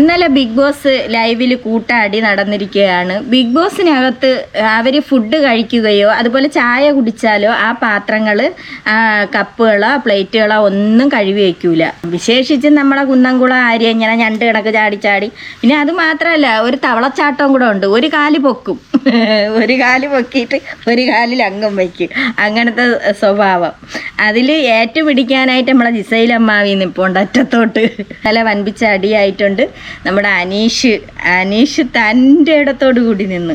ഇന്നലെ big boss ലൈവിൽ കൂട്ടാടി നടന്നിരിക്കുകയാണ്. Big ബോസിനകത്ത് അവർ food കഴിക്കുകയോ അതുപോലെ ചായ കുടിച്ചാലോ ആ പാത്രങ്ങൾ കപ്പുകളോ പ്ലേറ്റുകളോ ഒന്നും കഴുകി വയ്ക്കൂല വിശേഷിച്ച് നമ്മളെ കുന്നംകുളം ആര്യ ഇങ്ങനെ ഞണ്ട് കിടക്ക് ചാടി ചാടി. പിന്നെ അത് മാത്രമല്ല ഒരു തവളച്ചാട്ടവും കൂടെ ഉണ്ട്. ഒരു കാൽ പൊക്കും. ഒരു കാൽ പൊക്കിയിട്ട് ഒരു കാലിൽ അംഗം വയ്ക്കും അങ്ങനത്തെ സ്വഭാവം. അതിൽ ഏറ്റുപിടിക്കാനായിട്ട് നമ്മളെ ജിസൈലമ്മാവി നിൽപ്പുണ്ട് അറ്റത്തോട്ട്. നല്ല വൻപിച്ച അടിയായിട്ടുണ്ട് നമ്മുടെ അനീഷ് അനീഷ് തന്റെ ഇടത്തോട് കൂടി നിന്ന്.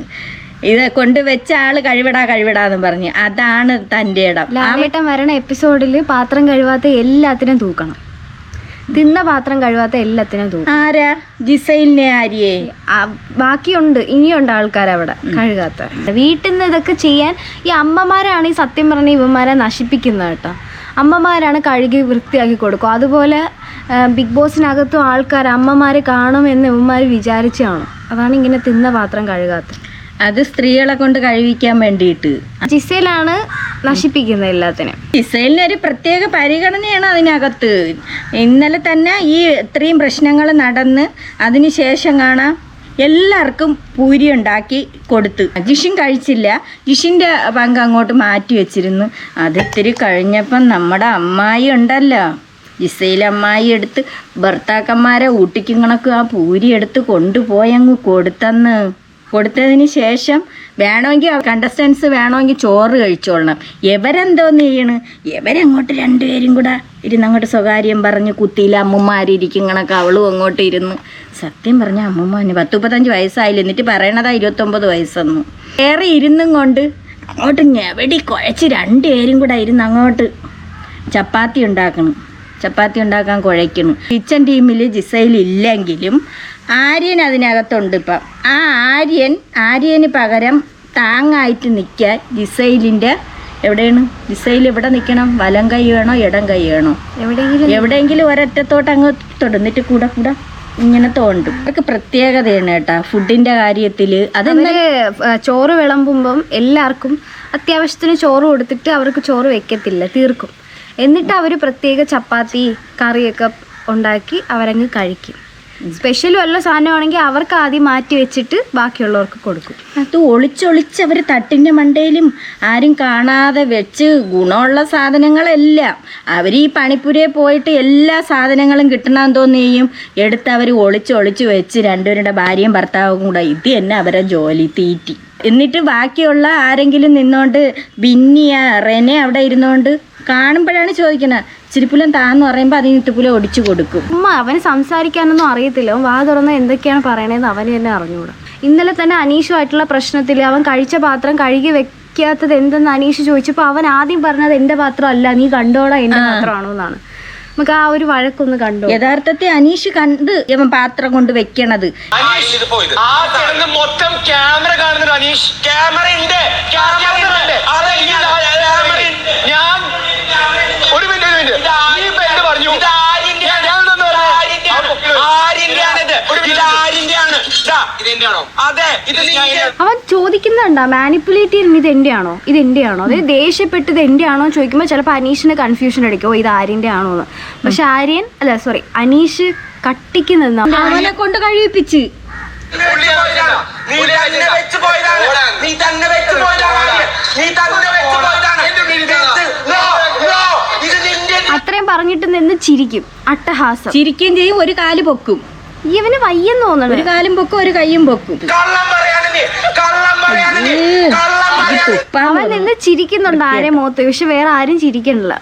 ഇത് കൊണ്ടുവച്ച ആൾ കഴിവിടാ കഴിവിടാന്ന് പറഞ്ഞ്. അതാണ് തന്റെ ഇടം. ലാലേട്ടൻ വരണ എപ്പിസോഡിൽ പാത്രം കഴുകാത്ത എല്ലാത്തിനും തൂക്കണം. തിന്ന പാത്രം കഴുകാത്ത എല്ലാത്തിനും തൂക്കണം. ആരാ? ജിസൈലിനെ ആര്യേ? ബാക്കിയുണ്ട്. ഇനിയുണ്ട് ആൾക്കാർ അവിടെ കഴുകാത്ത. വീട്ടിൽ നിന്ന് ഇതൊക്കെ ചെയ്യാൻ ഈ അമ്മമാരാണ് ഈ സത്യം പറഞ്ഞ ഇവന്മാരെ നശിപ്പിക്കുന്നത് കേട്ടോ. അമ്മമാരാണ് കഴുകി വൃത്തിയാക്കി കൊടുക്കും. അതുപോലെ ബിഗ് ബോസിനകത്തും ആൾക്കാർ അമ്മമാർ കാണുമെന്ന് ഇവന്മാർ വിചാരിച്ചാണ്. അതാണ് ഇങ്ങനെ തിന്ന പാത്രം കഴുകാത്തത്. അത് സ്ത്രീകളെ കൊണ്ട് കഴിവിക്കാൻ വേണ്ടിയിട്ട്. ജിസയിലാണ് നശിപ്പിക്കുന്നത് എല്ലാത്തിനും ഇസ്രയേലിന് ഒരു പ്രത്യേക പരിഗണനയാണ് അതിനകത്ത്. ഇന്നലെ തന്നെ ഈ ഇത്രയും പ്രശ്നങ്ങൾ നടന്ന് അതിനുശേഷം കാണാം എല്ലാവർക്കും പൂരി ഉണ്ടാക്കി കൊടുത്തു. ജിഷിൻ കഴിച്ചില്ല. ജിഷിന്റെ പങ്ക് അങ്ങോട്ട് മാറ്റി വെച്ചിരുന്നു. അതിത്തിരി കഴിഞ്ഞപ്പം നമ്മുടെ അമ്മായി ഉണ്ടല്ലോ. ജിസയിൽ അമ്മായി എടുത്ത് ഭർത്താക്കന്മാരെ ഊട്ടിക്കും കണക്ക് ആ പൂരി എടുത്ത് കൊണ്ടുപോയങ്ങ് കൊടുത്തന്ന്. കൊടുത്തതിന് ശേഷം വേണമെങ്കിൽ കണ്ടസ്റ്റൻസ് വേണമെങ്കിൽ ചോറ് കഴിച്ചോളണം. എവരെന്തോന്ന് ചെയ്യണ്? എവരങ്ങോട്ട് രണ്ടുപേരും കൂടെ ഇരുന്ന് അങ്ങോട്ട് സ്വകാര്യം പറഞ്ഞ് കുത്തിയില്ല. അമ്മമാരിയ്ക്കും കണക്ക് അവളും അങ്ങോട്ട് ഇരുന്ന്. സത്യം പറഞ്ഞ അമ്മമാന് പത്ത് മുപ്പത്തഞ്ച് വയസ്സായില്ല? എന്നിട്ട് പറയണതാ ഇരുപത്തൊമ്പത് വയസ്സെന്ന്. ഏറെ ഇരുന്നും കൊണ്ട് അങ്ങോട്ട് ഞെവടി കുഴച്ച് രണ്ടുപേരും കൂടെ ഇരുന്ന് അങ്ങോട്ട് ചപ്പാത്തി ഉണ്ടാക്കണം. ചപ്പാത്തി ഉണ്ടാക്കാൻ കുഴയ്ക്കണം. കിച്ചൺ ടീമിൽ ജിസയിൽ ഇല്ലെങ്കിലും ആര്യൻ അതിനകത്തുണ്ട് ഇപ്പം. ആ ആര്യൻ ആര്യന് പകരം താങ്ങായിട്ട് നിൽക്കാൻ ഡിസൈലിന്റെ എവിടെയാണ്? ഡിസൈൽ എവിടെ നിൽക്കണം? വലം കൈ വേണോ? ഇടം കൈ വേണോ? എവിടെയെങ്കിലും എവിടെയെങ്കിലും ഒരറ്റത്തോട്ട് അങ്ങ് തൊടുന്നിട്ട് കൂടെ കൂടെ ഇങ്ങനെ തോണ്ടും. അതൊക്കെ പ്രത്യേകതയാണ് കേട്ടാ ഫുഡിന്റെ കാര്യത്തിൽ. അത് അവർ ചോറ് വിളമ്പുമ്പം എല്ലാവർക്കും അത്യാവശ്യത്തിന് ചോറ് കൊടുത്തിട്ട് അവർക്ക് ചോറ് വെക്കത്തില്ല തീർക്കും. എന്നിട്ട് അവർ പ്രത്യേക ചപ്പാത്തി കറിയൊക്കെ ഉണ്ടാക്കി അവരങ്ങ് കഴിക്കും. സ്പെഷ്യൽ വല്ല സാധനമാണെങ്കിൽ അവർക്ക് ആദ്യം മാറ്റി വെച്ചിട്ട് ബാക്കിയുള്ളവർക്ക് കൊടുക്കും. അത് ഒളിച്ചൊളിച്ച് അവർ തട്ടിന്റെ മണ്ടയിലും ആരും കാണാതെ വെച്ച് ഗുണമുള്ള സാധനങ്ങളെല്ലാം അവർ ഈ പണിപ്പുരയെ പോയിട്ട് എല്ലാ സാധനങ്ങളും കിട്ടണമെന്ന് തോന്നിയും എടുത്ത് അവർ ഒളിച്ചൊളിച്ച് വെച്ച് രണ്ടുപേരുടെ ഭാര്യയും ഭർത്താവും കൂടെ ഇത് തന്നെ അവരെ ജോലി തീറ്റി. എന്നിട്ട് ബാക്കിയുള്ള ആരെങ്കിലും നിന്നോണ്ട് ബിന്നിയ റെനെ അവിടെ ഇരുന്നോണ്ട് കാണുമ്പോഴാണ് ചോദിക്കുന്നത് ചിരിപ്പുലം താന്ന് പറയുമ്പോൾ അതിന് ഇട്ടുപുലം ഒടിച്ചു കൊടുക്കും. അമ്മ അവന് സംസാരിക്കാനൊന്നും അറിയത്തില്ല. അവൻ വാ തുറന്ന് എന്തൊക്കെയാണ് പറയണതെന്ന് അവന് തന്നെ അറിഞ്ഞുകൂടാ ഇന്നലെ തന്നെ അനീഷുമായിട്ടുള്ള പ്രശ്നത്തിൽ അവൻ കഴിച്ച പാത്രം കഴുകി വെക്കാത്തത് എന്തെന്ന് അനീഷ് ചോദിച്ചപ്പോൾ അവൻ ആദ്യം പറഞ്ഞത് എന്റെ പാത്രമല്ല നീ കണ്ടോടാ എന്റെ പാത്രമാണോ എന്നാണ്. നമുക്ക് ആ ഒരു വഴക്കൊന്ന് കണ്ടു യഥാർത്ഥത്തിൽ അനീഷ് കണ്ട് അവൻ പാത്രം കൊണ്ട് വെക്കണത്. മൊത്തം ക്യാമറ കാണുന്നുണ്ട് അനീഷ്. ക്യാമറ ഉണ്ട്. അതെ ഈ ക്യാമറ ഉണ്ട്. ഞാൻ അവൻ ചോദിക്കുന്നുണ്ടോ മാനിപ്പുലേറ്റ് ചെയ്യുന്ന ഇത്. എന്റെ ആണോ ഇത് എന്റെ ആണോ അതായത് ദേഷ്യപ്പെട്ടത് ഇത് എന്റെ ആണോ എന്ന് ചോദിക്കുമ്പോൾ ചിലപ്പോൾ അനീഷിന് കൺഫ്യൂഷൻ അടിക്കും. ഇത് ആര്യന്റെ ആണോ എന്ന്. പക്ഷെ ആര്യൻ അല്ല സോറി അനീഷ് കട്ടിക്ക് നിന്ന അവനെ കൊണ്ട് കഴിപ്പിച്ച് നീ തന്നെ വെച്ച് പോയതാണ്. നീ തന്നെ വെച്ച് പോയതാണ്. നീ തന്നെ വെച്ച് പോയതാണ്. പറഞ്ഞിട്ട് നിന്ന് ചിരിക്കും. അട്ടഹാസം. ചിരിക്കുകയും ചെയ്യും ഒരു കാൽ പൊക്കും. ഇവന് വയ്യെന്ന് തോന്നണം. ഒരു കാലും പൊക്കും ഒരു കൈയും പൊക്കും. അവൻ നിന്ന് ചിരിക്കുന്നുണ്ട് ആരെ മുഖത്ത്. പക്ഷെ വേറെ ആരും ചിരിക്കണില്ല.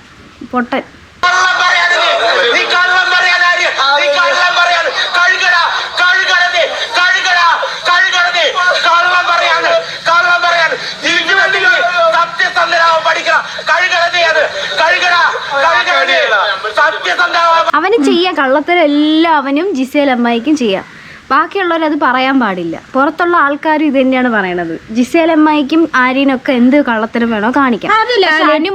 പൊട്ടൻ കള്ളം പറയാണ് നീ നീ കള്ളം പറയാണ് ആര് നീ കള്ളം പറയാണ് കഴുകടാ കഴുകട നീ കഴുകടാ കഴുകട നീ കള്ളം പറയാണ് കള്ളം പറയാണ് ഇതിനു വേണ്ടി നീ സത്യസന്ധരാവാൻ പഠിക്കണം കഴുകട നീ അത് കഴുകടാ കഴുകട നീ സത്യസന്ധരാവാൻ അവന് ചെയ്യാം കള്ളത്തരം എല്ലാം അവനും ജിസേൽ അമ്മായിക്കും ചെയ്യാം. ബാക്കിയുള്ളവർ അത് പറയാൻ പാടില്ല. പുറത്തുള്ള ആൾക്കാർ ഇത് തന്നെയാണ് പറയണത്. ജിസേൽ അമ്മായിക്കും ആര്യനൊക്കെ എന്ത് കള്ളത്തരം വേണോ കാണിക്കാം.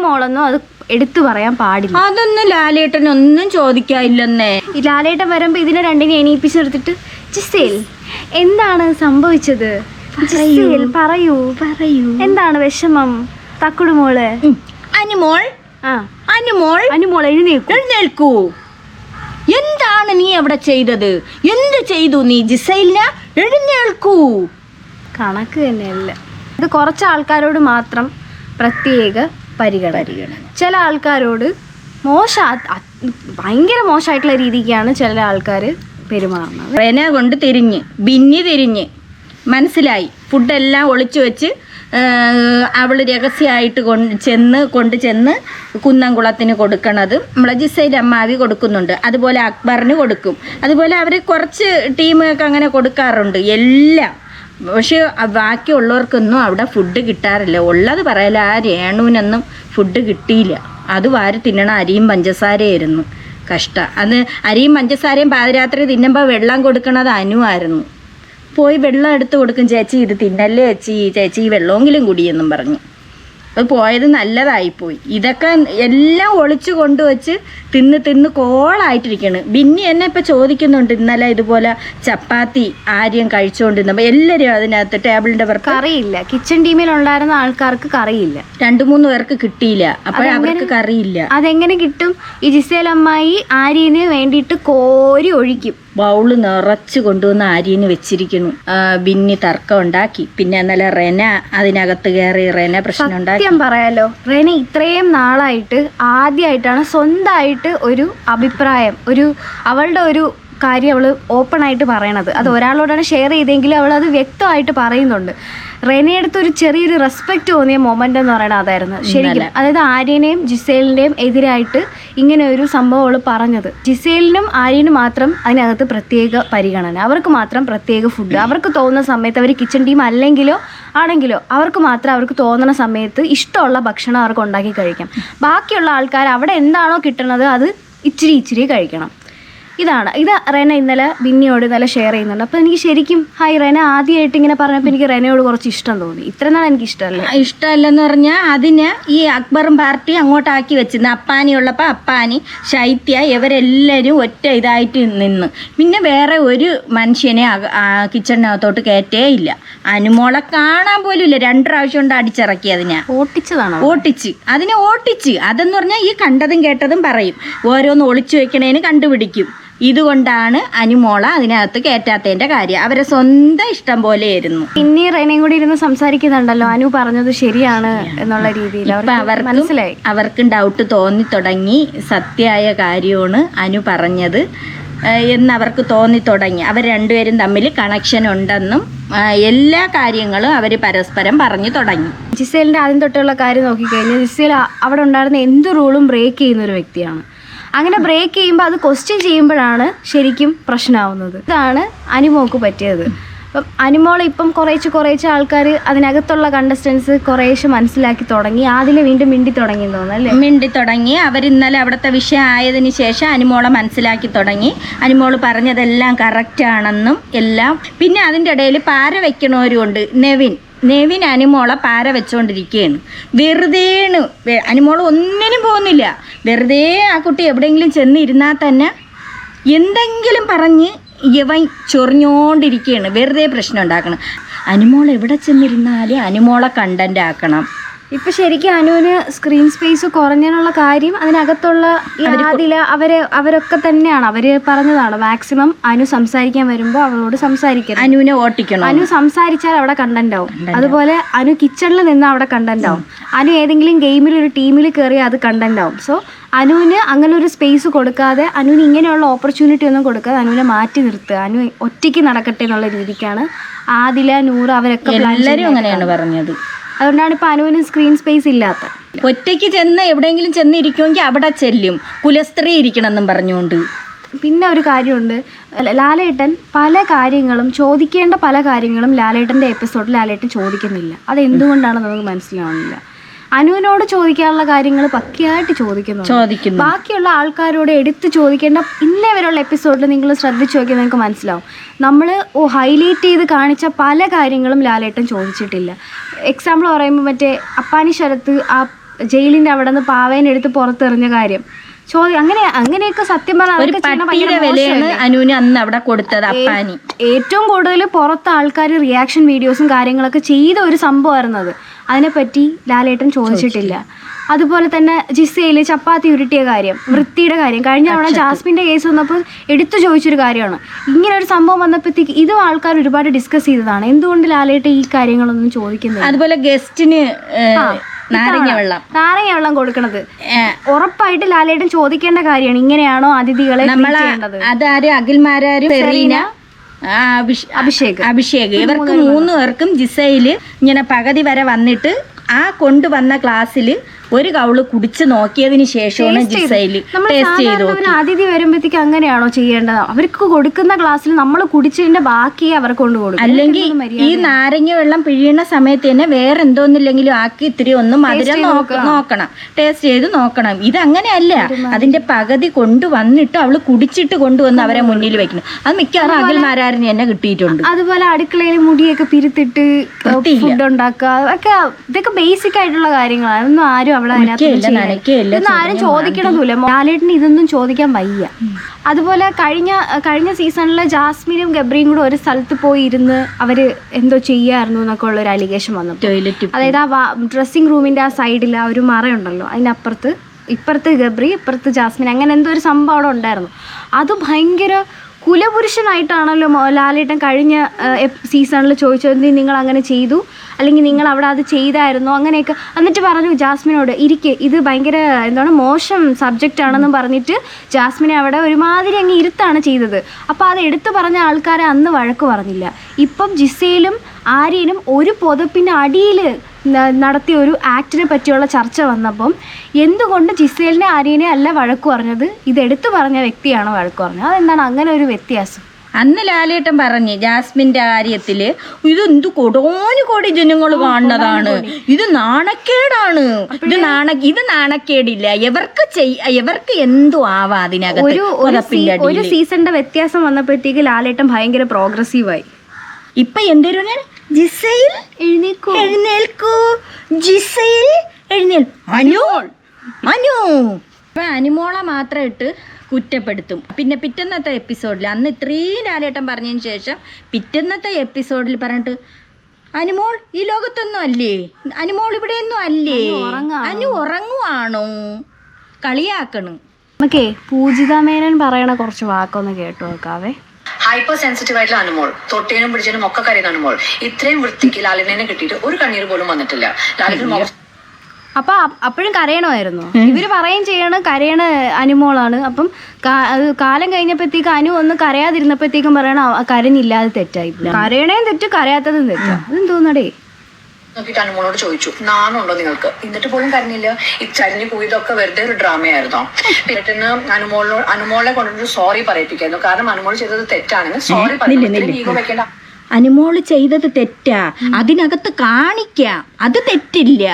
മോളൊന്നും അത് എടുത്തു പറയാൻ പാടില്ല. അതൊന്നും ലാലേട്ടൻ ഒന്നും ചോദിക്കാനില്ലെന്നേ. ഈ ലാലേട്ടൻ വരുമ്പോ ഇതിനെ രണ്ടിനെ എണീപ്പിച്ചെടുത്തിട്ട് ജിസേൽ എന്താണ് സംഭവിച്ചത്? ജിസേൽ പറയൂ. പറയൂ. എന്താണ് വിഷമം? തക്കുടു അനുമോൾ? ആ. അനുമോൾ? അനു എഴുന്നേൽക്കൂ. എന്താണ് നീ അവിടെ ചെയ്തത്? എന്ത് ചെയ്തു നീ ജിസൈലിന്? എഴുന്നേൽക്കൂ. കണക്ക് തന്നെയല്ല. ഇത് കുറച്ച് ആൾക്കാരോട് മാത്രം പ്രത്യേക പരിഗണന. ചില ആൾക്കാരോട് മോശ അത്- അത് ഭയങ്കര മോശമായിട്ടുള്ള രീതിക്കാണ് ചില ആൾക്കാർ പെരുമാറുന്നത്. റെന കൊണ്ട് തിരിഞ്ഞ് ബിന്നി തിരിഞ്ഞ് മനസ്സിലായി. ഫുഡെല്ലാം ഒളിച്ചു വെച്ച് അവൾ രഹസ്യമായിട്ട് കൊണ്ട് ചെന്ന് കൊണ്ട് ചെന്ന് കുന്നംകുളത്തിന് കൊടുക്കണത്. നമ്മളെ ജിസൈൽ അമ്മാവി കൊടുക്കുന്നുണ്ട്. അതുപോലെ അക്ബറിന് കൊടുക്കും. അതുപോലെ അവർ കുറച്ച് ടീമൊക്കെ അങ്ങനെ കൊടുക്കാറുണ്ട്. എല്ലാം. പക്ഷേ ബാക്കിയുള്ളവർക്കൊന്നും അവിടെ ഫുഡ് കിട്ടാറില്ല. ഉള്ളത് പറയല ആ രേണുവിനൊന്നും ഫുഡ് കിട്ടിയില്ല. അത് വാരി തിന്നണ അരിയും പഞ്ചസാരയായിരുന്നു. കഷ്ട. അന്ന് അരിയും പഞ്ചസാരയും പാതിരാത്രി തിന്നുമ്പോൾ വെള്ളം കൊടുക്കണത് അനുവായിരുന്നു. പോയി വെള്ളം എടുത്ത് കൊടുക്കും ചേച്ചി ഇത് തിന്നല്ലേ ചേച്ചി? ചേച്ചി ഈ വെള്ളമെങ്കിലും കുടിയെന്നും പറഞ്ഞു. അത് പോയത് നല്ലതായിപ്പോയി. ഇതൊക്കെ എല്ലാം ഒളിച്ചു കൊണ്ടുവച്ച് തിന്ന് തിന്ന് കോളായിട്ടിരിക്കുന്നു ബിന്നി എന്നെ ഇപ്പം ചോദിക്കുന്നുണ്ട് ഇന്നലെ ഇതുപോലെ ചപ്പാത്തി ആര്യം കഴിച്ചുകൊണ്ടിരുന്നപ്പോൾ എല്ലാവരും അതിനകത്ത് ടേബിളിന്റെ പുറത്ത് കറിയില്ല. കിച്ചൺ ടീമിൽ ഉണ്ടായിരുന്ന ആൾക്കാർക്ക് കറിയില്ല. രണ്ടു മൂന്ന് പേർക്ക് കിട്ടിയില്ല. അപ്പോൾ അവർക്ക് കറിയില്ല. അതെങ്ങനെ കിട്ടും? ഈ ജിസേലമ്മായി ആര്യന് വേണ്ടിയിട്ട് കോരി ഒഴിക്കും. ബൗൾ നിറച്ച് കൊണ്ടുവന്ന് ആര്യന് വെച്ചിരിക്കുന്നു. ബിന്നി തർക്കം ഉണ്ടാക്കി. പിന്നെ ഇന്നലെ റെന അതിനകത്ത് കയറി റെന പ്രശ്നം ഉണ്ടാക്കി. പറയാലോ റെന ഇത്രയും നാളായിട്ട് ആദ്യമായിട്ടാണ് സ്വന്തമായിട്ട് ഒരു അഭിപ്രായം ഒരു അവളുടെ ഒരു കാര്യം അവൾ ഓപ്പൺ ആയിട്ട് പറയണത്. അത് ഒരാളോടാണ് ഷെയർ ചെയ്തെങ്കിലും അവൾ അത് വ്യക്തമായിട്ട് പറയുന്നുണ്ട്. റെനയടുത്ത് ഒരു ചെറിയൊരു റെസ്പെക്റ്റ് തോന്നിയ മൊമെന്റ് എന്ന് പറയുന്നത് അതായിരുന്നു. ശരിക്കും. അതായത് ആര്യനെയും ജിസേലിന്റെയും എതിരായിട്ട് ഇങ്ങനെ ഒരു സംഭവം അവൾ പറഞ്ഞത്. ജിസേലിനും ആര്യനും മാത്രം അതിനകത്ത് പ്രത്യേക പരിഗണന. അവർക്ക് മാത്രം പ്രത്യേക ഫുഡ് അവർക്ക് തോന്നുന്ന സമയത്ത് അവർ കിച്ചൺ ടീം അല്ലെങ്കിലോ ആണെങ്കിലോ അവർക്ക് മാത്രം അവർക്ക് തോന്നുന്ന സമയത്ത് ഇഷ്ടമുള്ള ഭക്ഷണം അവർക്ക് ഉണ്ടാക്കി കഴിക്കാം. ബാക്കിയുള്ള ആൾക്കാർ അവിടെ എന്താണോ കിട്ടുന്നത് അത് ഇച്ചിരി ഇച്ചിരി കഴിക്കണം. ഇതാണ്. ഇത് റെന ഇന്നലെ ബിന്നിയോട് ഇന്നലെ ഷെയർ ചെയ്യുന്നുണ്ട്. അപ്പോൾ എനിക്ക് ശരിക്കും ഹായ് റെന ആദ്യമായിട്ട് ഇങ്ങനെ പറഞ്ഞപ്പോൾ എനിക്ക് റെനയോട് കുറച്ച് ഇഷ്ടം തോന്നി. ഇത്ര നാൾ എനിക്ക് ഇഷ്ടമല്ല. ഇഷ്ടമല്ലെന്ന് പറഞ്ഞാൽ അതിന് ഈ അക്ബറും പാർട്ടി അങ്ങോട്ടാക്കി വെച്ചിരുന്നു. അപ്പാനി ഉള്ളപ്പോൾ അപ്പാനി ശൈത്യ ഇവരെല്ലാവരും ഒറ്റ ഇതായിട്ട് നിന്ന്. പിന്നെ വേറെ ഒരു മനുഷ്യനെ കിച്ചണിനകത്തോട്ട് കയറ്റേ ഇല്ല. അനുമോളെ കാണാൻ പോലും ഇല്ല. രണ്ട് പ്രാവശ്യം കൊണ്ട് അടിച്ചിറക്കി അതിനെ. ഓട്ടിച്ചതാണ്? ഓട്ടിച്ച്. അതിനെ ഓട്ടിച്ച്. അതെന്ന് പറഞ്ഞാൽ ഈ കണ്ടതും കേട്ടതും പറയും. ഓരോന്ന് ഒളിച്ചു വെക്കണേന് കണ്ടുപിടിക്കും. ഇതുകൊണ്ടാണ് അനുമോള അതിനകത്ത് കയറ്റാത്തതിന്റെ കാര്യം. അവരെ സ്വന്തം ഇഷ്ടം പോലെ ആയിരുന്നു. പിന്നെ റെനയും കൂടി ഇരുന്ന് സംസാരിക്കുന്നുണ്ടല്ലോ. അനു പറഞ്ഞത് ശരിയാണ് എന്നുള്ള രീതിയിൽ. അവർക്ക് മനസ്സിലായി. അവർക്കും ഡൗട്ട് തോന്നി തുടങ്ങി. സത്യമായ കാര്യമാണ് അനു പറഞ്ഞത്. എന്ന് അവർക്ക് തോന്നി തുടങ്ങി. അവർ രണ്ടുപേരും തമ്മിൽ കണക്ഷൻ ഉണ്ടെന്നും എല്ലാ കാര്യങ്ങളും അവർ പരസ്പരം പറഞ്ഞു തുടങ്ങി. ജിസേലിന്റെ ആദ്യം തൊട്ടുള്ള കാര്യം നോക്കിക്കഴിഞ്ഞാൽ ജിസേൽ അവിടെ ഉണ്ടായിരുന്ന എന്ത് റൂളും ബ്രേക്ക് ചെയ്യുന്ന ഒരു വ്യക്തിയാണ്. അങ്ങനെ ബ്രേക്ക് ചെയ്യുമ്പോൾ അത് ക്വസ്റ്റ്യൻ ചെയ്യുമ്പോഴാണ് ശരിക്കും പ്രശ്നമാവുന്നത് ഇതാണ് അനുമോക്ക് പറ്റിയത്. അപ്പം അനുമോൾ ഇപ്പം കുറേച്ച് കുറേച്ച് ആൾക്കാർ അതിനകത്തുള്ള കണ്ടസ്റ്റൻസ് കുറേശ്ശെ മനസ്സിലാക്കി തുടങ്ങി. അതിൽ വീണ്ടും മിണ്ടി തുടങ്ങി അല്ലേ? മിണ്ടി തുടങ്ങി. അവർ ഇന്നലെ അവിടുത്തെ വിഷയം ആയതിനു ശേഷം അനുമോളെ മനസ്സിലാക്കി തുടങ്ങി. അനുമോൾ പറഞ്ഞതെല്ലാം കറക്റ്റ് ആണെന്നും എല്ലാം. പിന്നെ അതിന്റെ ഇടയിൽ പാര വയ്ക്കണവരും ഉണ്ട് നെവിൻ. നെവിൻ അനിമോളെ പാര വെച്ചുകൊണ്ടിരിക്കുകയാണ് വെറുതേണ് അനിമോൾ ഒന്നിനും പോകുന്നില്ല. വെറുതെ ആ കുട്ടി എവിടെയെങ്കിലും ചെന്നിരുന്നാൽ തന്നെ എന്തെങ്കിലും പറഞ്ഞ് ഇവൻ ചൊറിഞ്ഞോണ്ടിരിക്കുകയാണ് വെറുതെ പ്രശ്നം ഉണ്ടാക്കണം. അനിമോൾ എവിടെ ചെന്നിരുന്നാലും അനിമോളെ കണ്ടന്റ് ആക്കണം. ഇപ്പൊ ശരിക്കും അനുവിന് സ്ക്രീൻ സ്പേസ് കുറഞ്ഞതിനുള്ള കാര്യം അതിനകത്തുള്ള ഈ ആദില അവർ അവരൊക്കെ തന്നെയാണ്. അവർ പറഞ്ഞതാണ് മാക്സിമം അനു സംസാരിക്കാൻ വരുമ്പോൾ അവളോട് സംസാരിക്കണം അനുവിനെ ഓട്ടിക്കണം അനു സംസാരിച്ചാൽ അവിടെ കണ്ടന്റ് ആവും. അതുപോലെ അനു കിച്ചണിൽ നിന്ന് അവിടെ കണ്ടന്റ് ആവും. അനു ഏതെങ്കിലും ഗെയിമിൽ ഒരു ടീമിൽ കയറിയാൽ അത് കണ്ടന്റ് ആവും. സോ അനുവിന് അങ്ങനെ ഒരു സ്പേസ് കൊടുക്കാതെ അനുവിന് ഇങ്ങനെയുള്ള ഓപ്പർച്യൂണിറ്റി ഒന്നും കൊടുക്കാതെ അനുവിനെ മാറ്റി നിർത്തുക. അനു ഒറ്റയ്ക്ക് നടക്കട്ടെ എന്നുള്ള രീതിക്കാണ് ആദില നൂറ് അവരൊക്കെ എല്ലാവരും അങ്ങനെയാണ് പറഞ്ഞത്. അതുകൊണ്ടാണ് ഇപ്പൊ അനുവിന് സ്ക്രീൻ സ്പേസ് ഇല്ലാത്ത ഒറ്റയ്ക്ക് ചെന്ന് എവിടെയെങ്കിലും ചെന്ന് ഇരിക്കുമെങ്കിൽ അവിടെ ചെല്ലും. കുലസ്ത്രീ ഇരിക്കണം ഇരിക്കണമെന്നും പറഞ്ഞുകൊണ്ട്. പിന്നെ ഒരു കാര്യമുണ്ട്. ലാലേട്ടൻ പല കാര്യങ്ങളും ചോദിക്കേണ്ട പല കാര്യങ്ങളും ലാലേട്ടന്റെ എപ്പിസോഡിൽ ലാലേട്ടൻ ചോദിക്കുന്നില്ല. അത് എന്തുകൊണ്ടാണെന്ന് നമുക്ക് മനസ്സിലാവുന്നില്ല. അനുവിനോട് ചോദിക്കാനുള്ള കാര്യങ്ങൾ പക്കയായിട്ട് ചോദിക്കുന്നു ചോദിക്കുന്നു. ബാക്കിയുള്ള ആൾക്കാരോട് എടുത്ത് ചോദിക്കേണ്ട ഇന്നേ വരെയുള്ള എപ്പിസോഡിൽ നിങ്ങൾ ശ്രദ്ധിച്ചു നോക്കിയാൽ നിങ്ങൾക്ക് മനസ്സിലാവും. നമ്മൾ ഓ ഹൈലൈറ്റ് ചെയ്ത് കാണിച്ച പല കാര്യങ്ങളും ലാലേട്ടൻ ചോദിച്ചിട്ടില്ല. എക്സാമ്പിൾ പറയുമ്പോൾ മറ്റേ അപ്പാനി ശരത്ത് ആ ജയിലിന്റെ അവിടെ നിന്ന് പാവേനെടുത്ത് പുറത്തെറിഞ്ഞ കാര്യം. ചോദ്യം അങ്ങനെ അങ്ങനെയൊക്കെ സത്യം പറഞ്ഞാൽ അനുവിന് അന്ന് അവിടെ കൊടുത്തത് അപ്പാനി. ഏറ്റവും കൂടുതൽ പുറത്ത് ആൾക്കാർ റിയാക്ഷൻ വീഡിയോസും കാര്യങ്ങളൊക്കെ ചെയ്ത ഒരു സംഭവമായിരുന്നു അത് അതിനെപ്പറ്റി ലാലേട്ടൻ ചോദിച്ചിട്ടില്ല. അതുപോലെ തന്നെ ജിസയിൽ ചപ്പാത്തി ഉരുട്ടിയ കാര്യം വൃത്തിയുടെ കാര്യം കഴിഞ്ഞ തവണ ജാസ്മിന്റെ കേസ് വന്നപ്പോൾ എടുത്തു ചോദിച്ചൊരു കാര്യമാണ്. ഇങ്ങനെ ഒരു സംഭവം വന്നപ്പോഴത്തേക്ക് ഇതും ആൾക്കാർ ഒരുപാട് ഡിസ്കസ് ചെയ്തതാണ്. എന്തുകൊണ്ട് ലാലേട്ട് ഈ കാര്യങ്ങളൊന്നും ചോദിക്കുന്നത് അതുപോലെ ഗസ്റ്റിന് നാരങ്ങ വെള്ളം. നാരങ്ങ വെള്ളം കൊടുക്കണത്. ഉറപ്പായിട്ട് ലാലേട്ടൻ ചോദിക്കേണ്ട കാര്യമാണ്. ഇങ്ങനെയാണോ അതിഥികളെ നമ്മളെ അതാര്? അഖിൽമാരാരും സെറീന അഭിഷേക്. അഭിഷേക്. ഇവർക്ക് മൂന്ന് പേർക്കും ജിസയിൽ ഇങ്ങനെ പകുതി വരെ വന്നിട്ട് ആ കൊണ്ടുവന്ന ക്ലാസ്സിൽ ഒരു കവൾ കുടിച്ച് നോക്കിയതിന് ശേഷമാണ് ടേസ്റ്റ് ചെയ്ത്. അതിഥി വരുമ്പോഴത്തേക്ക് അങ്ങനെയാണോ ചെയ്യേണ്ടത്? അവർക്ക് കൊടുക്കുന്ന ഗ്ലാസ്സിൽ നമ്മൾ കുടിച്ചതിന്റെ ബാക്കി അവർക്ക് കൊണ്ട് കൊടുക്കും. അല്ലെങ്കിൽ ഈ നാരങ്ങ വെള്ളം പിഴിയുന്ന സമയത്ത് തന്നെ വേറെ എന്തോന്നില്ലെങ്കിലും ആക്കി ഇത്തിരി ഒന്ന് മധുരം നോക്ക- നോക്കണം. ടേസ്റ്റ് ചെയ്ത് നോക്കണം. ഇത് അങ്ങനെയല്ല അതിന്റെ പകുതി കൊണ്ടുവന്നിട്ട് അവൾ കുടിച്ചിട്ട് കൊണ്ടുവന്ന് അവരെ മുന്നിൽ വെക്കണം. അത് മിക്കവാറും അഖിൽമാരാരിന് തന്നെ കിട്ടിയിട്ടുണ്ട്. അതുപോലെ അടുക്കളയിൽ മുടിയൊക്കെ പിരിത്തിട്ട്. ഫുഡ് ഉണ്ടാക്കുക ഒക്കെ ഇതൊക്കെ ബേസിക് ആയിട്ടുള്ള കാര്യങ്ങളാണ്. അതൊന്നും ആരും അവിടെ അതിനകത്ത് ആരും ചോദിക്കണമെന്നില്ല ലാലേട്ടിന് ഇതൊന്നും ചോദിക്കാൻ വയ്യ. അതുപോലെ കഴിഞ്ഞ കഴിഞ്ഞ സീസണിലെ ജാസ്മിനും ഗബ്രിയും കൂടെ ഒരു സ്ഥലത്ത് പോയി ഇരുന്ന് അവർ എന്തോ ചെയ്യായിരുന്നു എന്നൊക്കെ ഉള്ള ഒരു അലിഗേഷൻ വന്നു ടോയ്ലറ്റ് അതായത് ആ ഡ്രസ്സിംഗ് റൂമിന്റെ ആ സൈഡിൽ ആ ഒരു മറയുണ്ടല്ലോ. അതിനപ്പുറത്ത് ഇപ്പുറത്ത് ഗബ്രി ഇപ്പുറത്ത് ജാസ്മിൻ അങ്ങനെ എന്തോ ഒരു സംഭവം അവിടെ ഉണ്ടായിരുന്നു. അത് ഭയങ്കര കുലപുരുഷനായിട്ടാണല്ലോ ലാലേട്ടൻ കഴിഞ്ഞ സീസണിൽ ചോദിച്ചത് നിങ്ങൾ അങ്ങനെ ചെയ്തു? അല്ലെങ്കിൽ നിങ്ങൾ അവിടെ അത് ചെയ്തായിരുന്നു? അങ്ങനെയൊക്കെ. എന്നിട്ട് പറഞ്ഞു ജാസ്മിനോട് ഇരിക്കെ ഇത് ഭയങ്കര എന്താണ് മോശം സബ്ജക്റ്റ് ആണെന്ന് പറഞ്ഞിട്ട് ജാസ്മിനെ അവിടെ ഒരുമാതിരി അങ്ങ് ഇരുത്താണ് ചെയ്തത്. അപ്പോൾ അത് എടുത്തു പറഞ്ഞ ആൾക്കാരെ അന്ന് വഴക്ക് പറഞ്ഞില്ല. ഇപ്പം ജിസയിലും ആര്യനും ഒരു പുതപ്പിന്റെ അടിയിൽ നടത്തിയ ഒരു ആക്ടിനെ പറ്റിയുള്ള ചർച്ച വന്നപ്പം എന്തുകൊണ്ട് ജിസേലിനെ ആര്യനെ അല്ല വഴക്ക് പറഞ്ഞത്? ഇതെടുത്തു പറഞ്ഞ വ്യക്തിയാണ് വഴക്ക് പറഞ്ഞത്? അതെന്താണ് അങ്ങനെ ഒരു വ്യത്യാസം? അന്ന് ലാലേട്ടൻ പറഞ്ഞ് ജാസ്മിന്റെ കാര്യത്തിൽ ഇത് എന്ത് കൊടോന് കോടി ജനങ്ങൾ കാണുന്നതാണ് ഇത് നാണക്കേടാണ്. ഇത് നാണ ഇത് നാണക്കേടില്ല. എവർക്ക് ചെയ് എവർക്ക് എന്തോ ആവാ അതിനകത്ത്. ഒരു സീസണിന്റെ വ്യത്യാസം വന്നപ്പോഴത്തേക്ക് ലാലേട്ടൻ ഭയങ്കര പ്രോഗ്രസീവായി. ഇപ്പൊ എന്തൊരു ജിസയിൽ എഴുന്നേൽക്കൂ. എഴുന്നേൽക്കൂ. ജിസയിൽ എഴുന്നേൽ. അനു അനു ഇപ്പം അനുമോളെ മാത്രം ഇട്ട് കുറ്റപ്പെടുത്തും. പിന്നെ പിറ്റന്നത്തെ എപ്പിസോഡിൽ അന്ന് ഇത്രയും ലാലേട്ടൻ പറഞ്ഞതിന് ശേഷം പിറ്റന്നത്തെ എപ്പിസോഡിൽ പറഞ്ഞിട്ട് അനുമോൾ ഈ ലോകത്തൊന്നും അല്ലേ? അനുമോൾ ഇവിടെയൊന്നും അല്ലേ? അനു ഉറങ്ങുവാണോ? കളിയാക്കണ്. നമുക്കേ പൂജിത മേനൻ പറയണ കുറച്ച് വാക്കൊന്ന് കേട്ടു നോക്കാവേ. ഹൈപ്പർ സെൻസിറ്റീവ് ആയിട്ടുള്ള അനുമോൾ തൊട്ടേനും പിടിച്ചതിനും ഒക്കെ കരയുന്ന അനുമോൾ ഇത്രയും വൃത്തിക്ക് ലാലിനെ കിട്ടിയിട്ട് ഒരു കണ്ണീർ പോലും വന്നിട്ടില്ല. ലാലിന് മുഖം അപ്പൊ അപ്പോഴും കരയണമായിരുന്നു. ഇവർ പറയും ചെയ്യണ കരയണ അനുമോളാണ്. അപ്പം കാലം കഴിഞ്ഞപ്പോഴത്തേക്ക് അനു ഒന്ന് കരയാതിരുന്നപ്പോഴത്തേക്കും പറയണ കരഞ്ഞില്ലാതെ കരഞ്ഞില്ല തെറ്റായി. കരയണേം തെറ്റ് കരയാത്തതും തെറ്റാ. അതെന്തോന്നടേ നോക്കിയിട്ട് അനുമോളോട് ചോദിച്ചു നാണുണ്ടോ നിങ്ങൾക്ക്? എന്നിട്ട് പോലും കരഞ്ഞില്ല. ഈ ചരിഞ്ഞു പോയതൊക്കെ വെറുതെ ഒരു ഡ്രാമയായിരുന്നോ? പെട്ടെന്ന് അനുമോളിനോട് അനുമോളെ കൊണ്ടൊരു സോറി പറയിപ്പിക്കായിരുന്നു. കാരണം അനുമോൾ ചെയ്തത് തെറ്റാണെന്ന് സോറി പറയുന്നത് ഈഗോ വെക്കേണ്ട. അനുമോൾ ചെയ്തത് തെറ്റാ. അതിനകത്ത് കാണിക്കാം. അത് തെറ്റില്ല.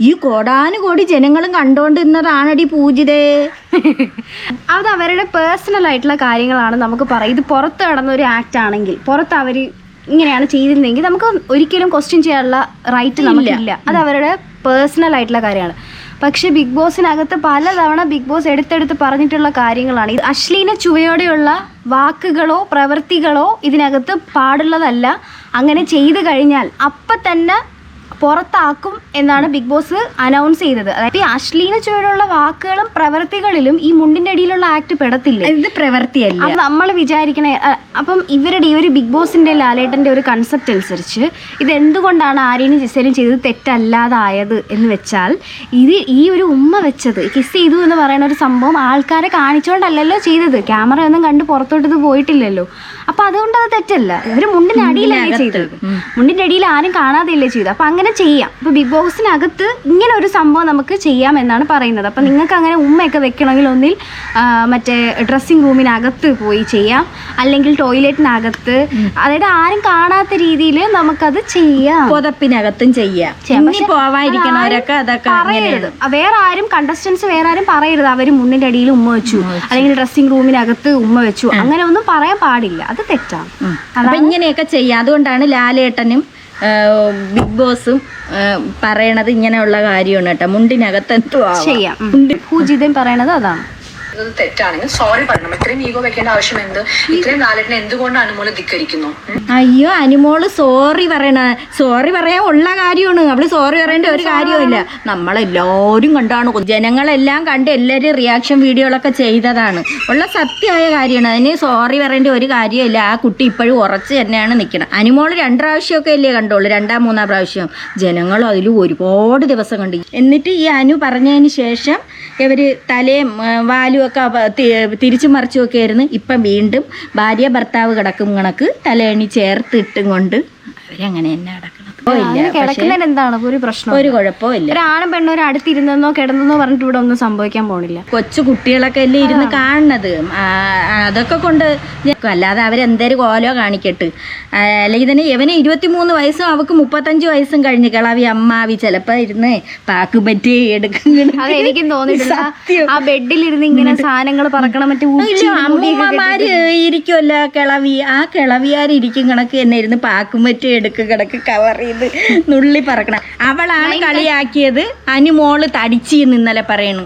ഈ കോടാനുകോടി ജനങ്ങളും കണ്ടോണ്ടിരുന്നതാണടി പൂജിതേ. അത് അവരുടെ പേഴ്സണൽ ആയിട്ടുള്ള കാര്യങ്ങളാണ് നമുക്ക് പറയാം ഇത് പുറത്ത് നടന്ന ഒരു ആക്ട് ആണെങ്കിൽ പുറത്ത് അവർ ഇങ്ങനെയാണ് ചെയ്തിരുന്നെങ്കിൽ നമുക്ക് ഒരിക്കലും ക്വസ്റ്റ്യൻ ചെയ്യാനുള്ള റൈറ്റ് നമുക്കില്ല. അത് അവരുടെ പേഴ്സണൽ ആയിട്ടുള്ള കാര്യമാണ്. പക്ഷേ ബിഗ് ബോസിനകത്ത് പലതവണ ബിഗ് ബോസ് എടുത്തെടുത്ത് പറഞ്ഞിട്ടുള്ള കാര്യങ്ങളാണ്. ഇത് അശ്ലീന ചുവയോടെയുള്ള വാക്കുകളോ പ്രവൃത്തികളോ ഇതിനകത്ത് പാടുള്ളതല്ല. അങ്ങനെ ചെയ്തു കഴിഞ്ഞാൽ അപ്പം തന്നെ പുറത്താക്കും എന്നാണ് ബിഗ് ബോസ് അനൗൺസ് ചെയ്തത്. അതായത് ഈ അശ്ലീന ചുവടുള്ള വാക്കുകളും പ്രവൃത്തികളിലും ഈ മുണ്ടിന്റെ അടിയിലുള്ള ആക്ട് പെടത്തില്ല? ഇത് പ്രവൃത്തിയല്ല. അപ്പൊ നമ്മൾ വിചാരിക്കണേ അപ്പം ഇവരുടെ ഈ ഒരു ബിഗ് ബോസിന്റെ ലാലേട്ടന്റെ ഒരു കൺസെപ്റ്റ് അനുസരിച്ച് ഇത് എന്തുകൊണ്ടാണ് ആര്യനും ജിസേലും ചെയ്തത് തെറ്റല്ലാതായത് എന്ന് വെച്ചാൽ ഇത് ഈ ഒരു ഉമ്മ വെച്ചത് കിസ് ചെയ്തു എന്ന് പറയുന്ന ഒരു സംഭവം ആൾക്കാരെ കാണിച്ചുകൊണ്ടല്ലല്ലോ ചെയ്തത്. ക്യാമറ ഒന്നും കണ്ട് പുറത്തോട്ട് ഇത് പോയിട്ടില്ലല്ലോ. അപ്പൊ അതുകൊണ്ട് അത് തെറ്റല്ല. ഇവർ മുണ്ടിന്റെ അടിയിലല്ലേ ചെയ്തത്. മുണ്ടിന്റെ അടിയിൽ ആരും കാണാതെയല്ലേ ചെയ്തത്. അപ്പൊ അങ്ങനെ ചെയ്യാം. ഇപ്പൊ ബിഗ് ബോസിനകത്ത് ഇങ്ങനെ ഒരു സംഭവം നമുക്ക് ചെയ്യാം എന്നാണ് പറയുന്നത്. അപ്പൊ നിങ്ങൾക്ക് അങ്ങനെ ഉമ്മയൊക്കെ വെക്കണമെങ്കിൽ ഒന്നിൽ മറ്റേ ഡ്രസ്സിംഗ് റൂമിനകത്ത് പോയി ചെയ്യാം. അല്ലെങ്കിൽ ടോയ്ലറ്റിനകത്ത്. അതായത് ആരും കാണാത്ത രീതിയിൽ നമുക്കത് ചെയ്യാം. പുതപ്പിനകത്തും ചെയ്യാം. പോവാതിരിക്കണവരൊക്കെ അതൊക്കെ പറയരുത്. വേറെ ആരും കണ്ടസ്റ്റൻസ് വേറെ ആരും പറയരുത്. അവർ മുന്നിന്റെ അടിയിൽ ഉമ്മ വെച്ചു. അല്ലെങ്കിൽ ഡ്രസ്സിംഗ് റൂമിനകത്ത് ഉമ്മ വെച്ചു. അങ്ങനെ ഒന്നും പറയാൻ പാടില്ല. അത് തെറ്റാണ്. ഇങ്ങനെയൊക്കെ ചെയ്യാം. അതുകൊണ്ടാണ് ലാലേട്ടനും ബിഗ് ബോസും പറയണത് ഇങ്ങനെയുള്ള കാര്യമാണ് കേട്ടോ. മുണ്ടിനകത്ത് എന്തോ ചെയ്യാം. പൂജിതൻ പറയണത് അതാണ്. ഇത് തെറ്റാണെങ്കിൽ സോറി പറയണം. ഇത്രയും ഈഗോ വെക്കേണ്ട ആവശ്യം എന്ത്? ഇത്രയും ലാലേട്ടനെ എന്തുകൊണ്ട് അനുമോൾ ധിക്കരിക്കുന്നു? അയ്യോ അനുമോൾ സോറി പറയണ സോറി പറയാൻ ഉള്ള കാര്യമാണ്. അവൾ സോറി പറയേണ്ട ഒരു കാര്യമില്ല നമ്മളെല്ലാവരും കണ്ടാണ്. ജനങ്ങളെല്ലാം കണ്ട് എല്ലാവരും റിയാക്ഷൻ വീഡിയോകളൊക്കെ ചെയ്തതാണ്. ഉള്ള സത്യമായ കാര്യമാണ്. അതിന് സോറി പറയേണ്ട ഒരു കാര്യമില്ല. ആ കുട്ടി ഇപ്പോഴും ഉറച്ച് തന്നെയാണ് നിൽക്കണം അനുമോൾ രണ്ട് പ്രാവശ്യമൊക്കെ അല്ലേ കണ്ടോളൂ. രണ്ടാം മൂന്നാം പ്രാവശ്യം. ജനങ്ങൾ അതിൽ ഒരുപാട് ദിവസം കണ്ടു. എന്നിട്ട് ഈ അനു പറഞ്ഞതിന് ശേഷം ഇവർ തലയും ആ, വാലും ഒക്കെ തിരിച്ചു തി- മറിച്ചും ഒക്കെ ആയിരുന്നു. ഇപ്പം വീണ്ടും ഭാര്യ ഭർത്താവ് കിടക്കും കണക്ക്. തലയണി ചേർത്തിട്ടും കൊണ്ട് അവരങ്ങനെ തന്നെ കിടക്കും കിടക്കുന്നതിന് എന്താണ് ഒരു പ്രശ്നം ഒരു പെണ്ണും അടുത്തിരുന്നെന്നോ കിടന്നെന്നോ പറഞ്ഞിട്ട് ഇവിടെ ഒന്നും സംഭവിക്കാൻ പോണില്ല. കൊച്ചു കുട്ടികളൊക്കെ അല്ലേ ഇരുന്ന് കാണുന്നത്. ആ, അതൊക്കെ കൊണ്ട് അല്ലാതെ അവരെന്തേലും കോലോ കാണിക്കട്ട്. അല്ലെങ്കിൽ തന്നെ ഇവന് ഇരുപത്തിമൂന്ന് വയസ്സും അവക്ക് മുപ്പത്തഞ്ച് വയസ്സും കഴിഞ്ഞ് കിളവി അമ്മാവി ചിലപ്പോ ഇരുന്ന് പാക്ക് പറ്റി എടുക്കുന്ന അത് എനിക്കും തോന്നിയിട്ടില്ല സത്യം. ആ ബെഡിലിരുന്ന് ഇങ്ങനെ സാധനങ്ങൾ പറക്കണം മറ്റേ അമ്മൂമ്മമാര് ഇരിക്കുമല്ല കിളവി. ആ കിളവിയാർ ഇരിക്കും കണക്ക് തന്നെ ഇരുന്ന് പാക്കും പറ്റി എടുക്കും കിടക്ക് കവർ ചെയ്ത് നുള്ളി പറക്കണം. അവളാണ് കളിയാക്കിയത്. അനുമോൾ തടിച്ചു ഇന്നലെ പറയണു.